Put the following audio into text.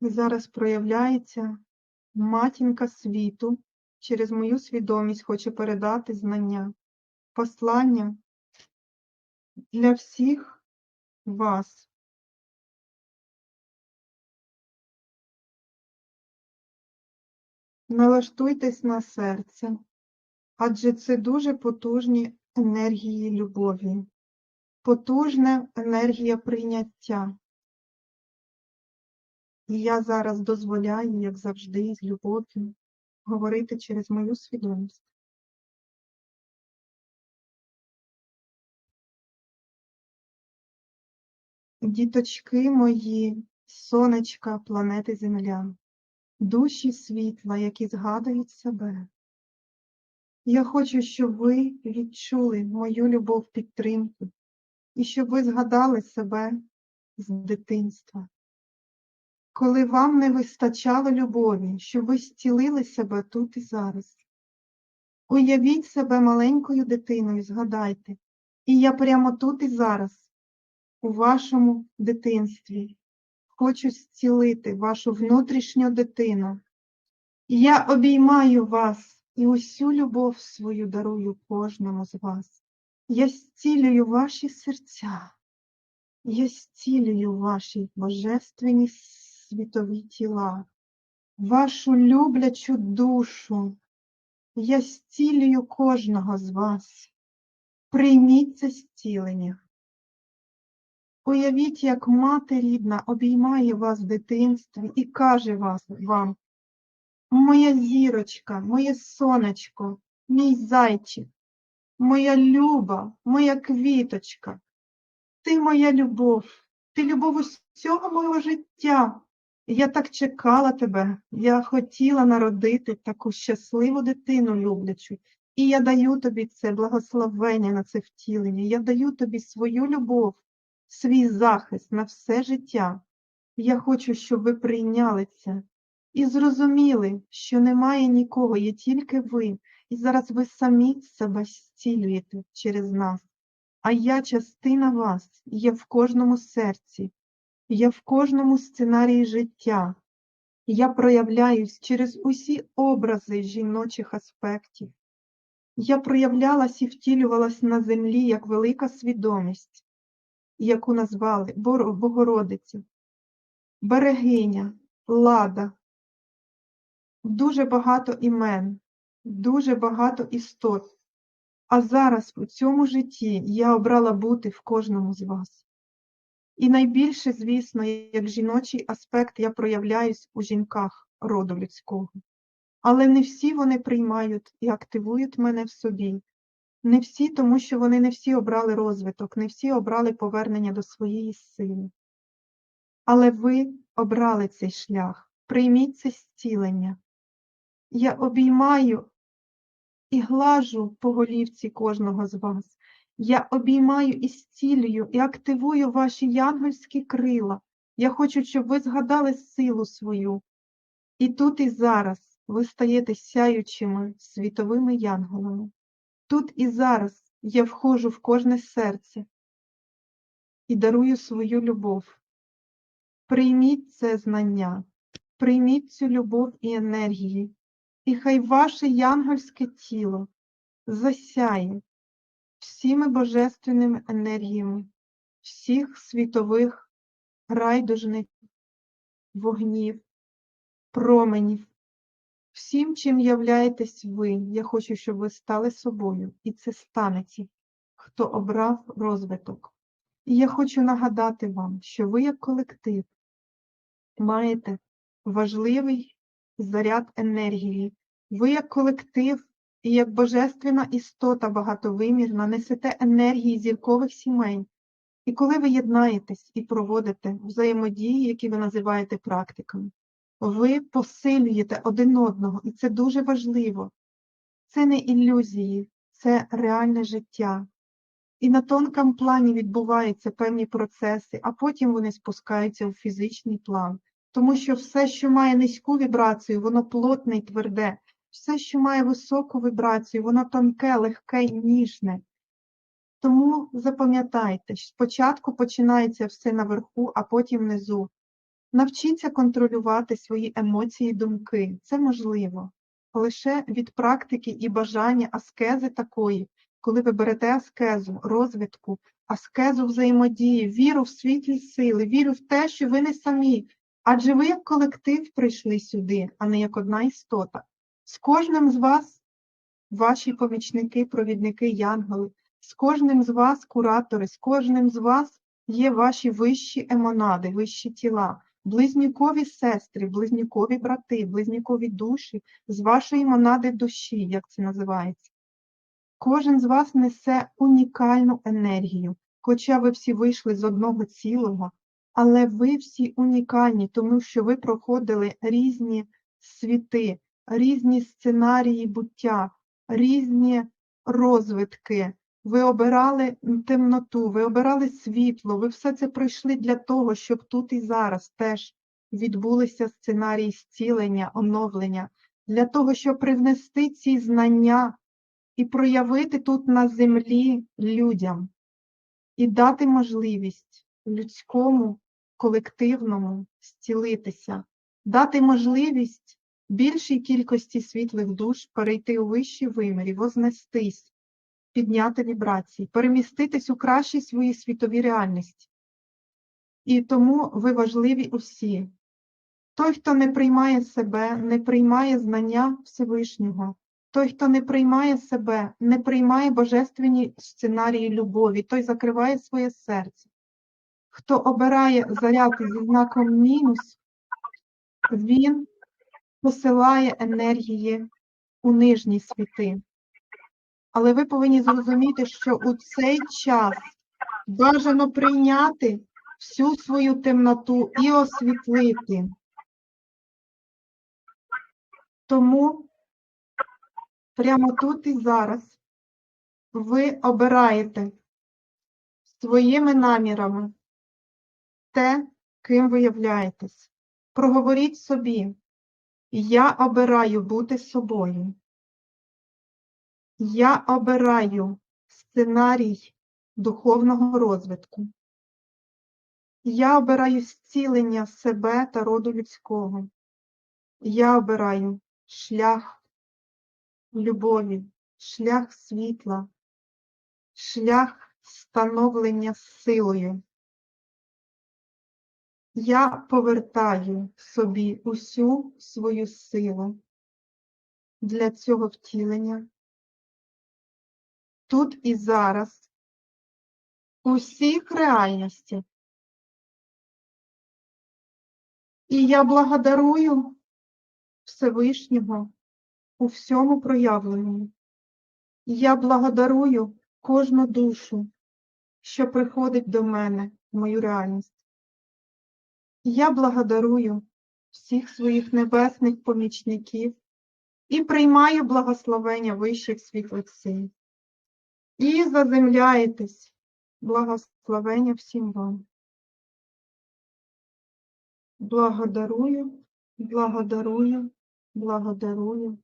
Зараз проявляється матінка світу через мою свідомість хоче передати знання, послання для всіх вас. Налаштуйтесь на серце, адже це дуже потужні енергії любові, потужна енергія прийняття. І я зараз дозволяю, як завжди, з любов'ю говорити через мою свідомість. Діточки мої, сонечка планети Земля, душі світла, які згадують себе. Я хочу, щоб ви відчули мою любов підтримку і щоб ви згадали себе з дитинства. Коли вам не вистачало любові, щоб ви зцілили себе тут і зараз. Уявіть себе маленькою дитиною, згадайте, і я прямо тут і зараз, у вашому дитинстві, хочу зцілити вашу внутрішню дитину. Я обіймаю вас і усю любов свою дарую кожному з вас. Я зцілюю ваші серця, я зцілюю ваші божественні світові тіла, вашу люблячу душу. Я зцілюю кожного з вас. Прийміть це зцілення. Уявіть, як мати рідна обіймає вас в дитинстві і каже вас, вам, моя зірочка, моє сонечко, мій зайчик, моя люба, моя квіточка, ти моя любов, ти любов усього мого життя. Я так чекала тебе, я хотіла народити таку щасливу дитину люблячу, і я даю тобі це благословення на це втілення, я даю тобі свою любов, свій захист на все життя. Я хочу, щоб ви прийняли це і зрозуміли, що немає нікого, є тільки ви, і зараз ви самі себе зцілюєте через нас. А я частина вас, є в кожному серці, я в кожному сценарії життя. Я проявляюсь через усі образи жіночих аспектів. Я проявлялась і втілювалась на землі як велика свідомість, яку назвали Богородиця, берегиня, лада, дуже багато імен, дуже багато істот. А зараз у цьому житті я обрала бути в кожному з вас. І найбільше, звісно, як жіночий аспект я проявляюсь у жінках роду людського. Але не всі вони приймають і активують мене в собі. Не всі, тому що вони не всі обрали розвиток, не всі обрали повернення до своєї сили. Але ви обрали цей шлях, прийміть це зцілення. Я обіймаю і глажу по голівці кожного з вас. Я обіймаю і зцілюю, і активую ваші янгольські крила. Я хочу, щоб ви згадали силу свою. І тут і зараз ви стаєте сяючими світовими янголами. Тут і зараз я входжу в кожне серце і дарую свою любов. Прийміть це знання, прийміть цю любов і енергії, і хай ваше янгольське тіло засяє всіми божественними енергіями, всіх світових райдужних вогнів, променів, всім, чим являєтесь ви. Я хочу, щоб ви стали собою, і це станеться, хто обрав розвиток. І я хочу нагадати вам, що ви, як колектив, маєте важливий заряд енергії. Ви, як колектив, і як божественна істота багатовимірна несете енергії зіркових сімей. І коли ви єднаєтесь і проводите взаємодії, які ви називаєте практиками, ви посилюєте один одного, і це дуже важливо. Це не ілюзії, це реальне життя. І на тонкому плані відбуваються певні процеси, а потім вони спускаються у фізичний план. Тому що все, що має низьку вібрацію, воно плотне і тверде. Все, що має високу вібрацію, воно тонке, легке ніжне. Тому запам'ятайте, спочатку починається все наверху, а потім внизу. Навчіться контролювати свої емоції і думки. Це можливо. Лише від практики і бажання аскези такої, коли ви берете аскезу, розвитку, аскезу взаємодії, віру в світлі сили, віру в те, що ви не самі, адже ви як колектив прийшли сюди, а не як одна істота. З кожним з вас ваші помічники, провідники, янголи, з кожним з вас куратори, з кожним з вас є ваші вищі емонади, вищі тіла, близнюкові сестри, близнюкові брати, близнюкові душі з вашої монади душі, як це називається. Кожен з вас несе унікальну енергію, хоча ви всі вийшли з одного цілого, але ви всі унікальні, тому що ви проходили різні світи, різні сценарії буття, різні розвитки. Ви обирали темноту, ви обирали світло, ви все це пройшли для того, щоб тут і зараз теж відбулися сценарії зцілення, оновлення, для того, щоб привнести ці знання і проявити тут на землі людям, і дати можливість людському, колективному зцілитися, дати можливість більшій кількості світлих душ перейти у вищі вимірі, вознестись, підняти вібрації, переміститись у кращі свої світові реальності. І тому ви важливі усі. Той, хто не приймає себе, не приймає знання Всевишнього, той, хто не приймає себе, не приймає божественні сценарії любові, той закриває своє серце. Хто обирає заряд зі знаком мінус, він посилає енергії у нижні світи. Але ви повинні зрозуміти, що у цей час бажано прийняти всю свою темноту і освітлити. Тому прямо тут і зараз ви обираєте своїми намірами те, ким ви являєтесь. Проговоріть собі, я обираю бути собою. Я обираю сценарій духовного розвитку. Я обираю зцілення себе та роду людського. Я обираю шлях любові, шлях світла, шлях становлення силою. Я повертаю собі усю свою силу для цього втілення. Тут і зараз, у всіх реальностях. І я благодарую Всевишнього у всьому проявленому. Я благодарую кожну душу, що приходить до мене в мою реальність. Я благодарую всіх своїх небесних помічників і приймаю благословення вищих світлих сил. І заземляєтесь благословення всім вам. Благодарую, благодарую, благодарую,